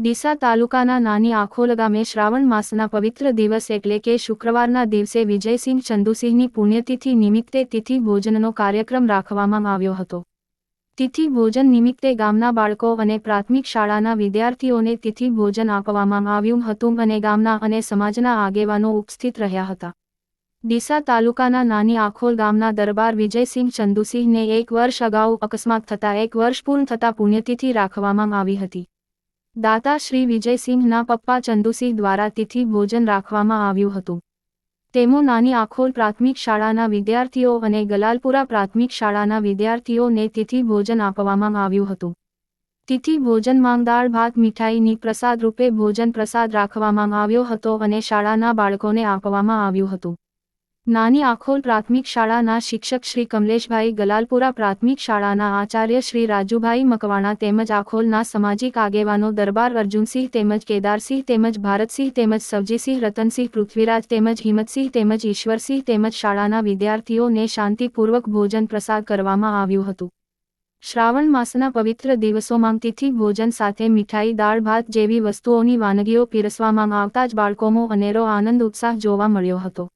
ડીસા તાલુકાના નાની આખોલ ગામે શ્રાવણ માસના પવિત્ર દિવસ એટલે કે શુક્રવારના દિવસે વિજયસિંહ ચંદુસિંહની પુણ્યતિથિ નિમિત્તે તિથિ ભોજનનો કાર્યક્રમ રાખવામાં આવ્યો હતો. તિથિ ભોજન નિમિત્તે ગામના બાળકો અને પ્રાથમિક શાળાના વિદ્યાર્થીઓને તિથિ ભોજન આપવામાં આવ્યું હતું અને ગામના અને સમાજના આગેવાનો ઉપસ્થિત રહ્યા હતા. ડીસા તાલુકાના નાની આખોલ ગામના દરબાર વિજયસિંહ ચંદુસિંહને એક વર્ષ અગાઉ અકસ્માત થતાં એક વર્ષ પૂર્ણ થતાં પુણ્યતિથિ રાખવામાં આવી હતી. દાતા શ્રી વિજયસિંહના પપ્પા ચંદુસિંહ દ્વારા તિથિ ભોજન રાખવામાં આવ્યું હતું. તેમો નાની આખોલ પ્રાથમિક શાળાના વિદ્યાર્થીઓ અને ગલાલપુરા પ્રાથમિક શાળાના વિદ્યાર્થીઓને તિથિ ભોજન આપવામાં આવ્યું હતું. તિથિ ભોજનમાં દાળ, ભાત, મીઠાઈની પ્રસાદ રૂપે ભોજન પ્રસાદ રાખવામાં આવ્યો હતો અને શાળાના બાળકોને આપવામાં આવ્યું હતું. નાની આખોલ પ્રાથમિક શાળાના શિક્ષક શ્રી કમલેશભાઈ ગલાલપુરા પ્રાથમિક શાળાના આચાર્ય શ્રી રાજુભાઈ મકવાણા તેમજ આખોલના સામાજિક આગેવાનો દરબાર અર્જુનસિંહ તેમજ કેદારસિંહ તેમજ ભારતસિંહ તેમજ સવજીસિંહ રતનસિંહ પૃથ્વીરાજ તેમજ હિંમતસિંહ તેમજ ઈશ્વરસિંહ તેમજ શાળાના વિદ્યાર્થીઓને શાંતિપૂર્વક ભોજન પ્રસાદ કરવામાં આવ્યું હતું. શ્રાવણ માસના પવિત્ર દિવસોમાં તિથિ ભોજન સાથે મીઠાઈ, દાળ, ભાત જેવી વસ્તુઓની વાનગીઓ પીરસવામાં આવતા જ બાળકોમાં અનેરો આનંદ, ઉત્સાહ જોવા મળ્યો હતો.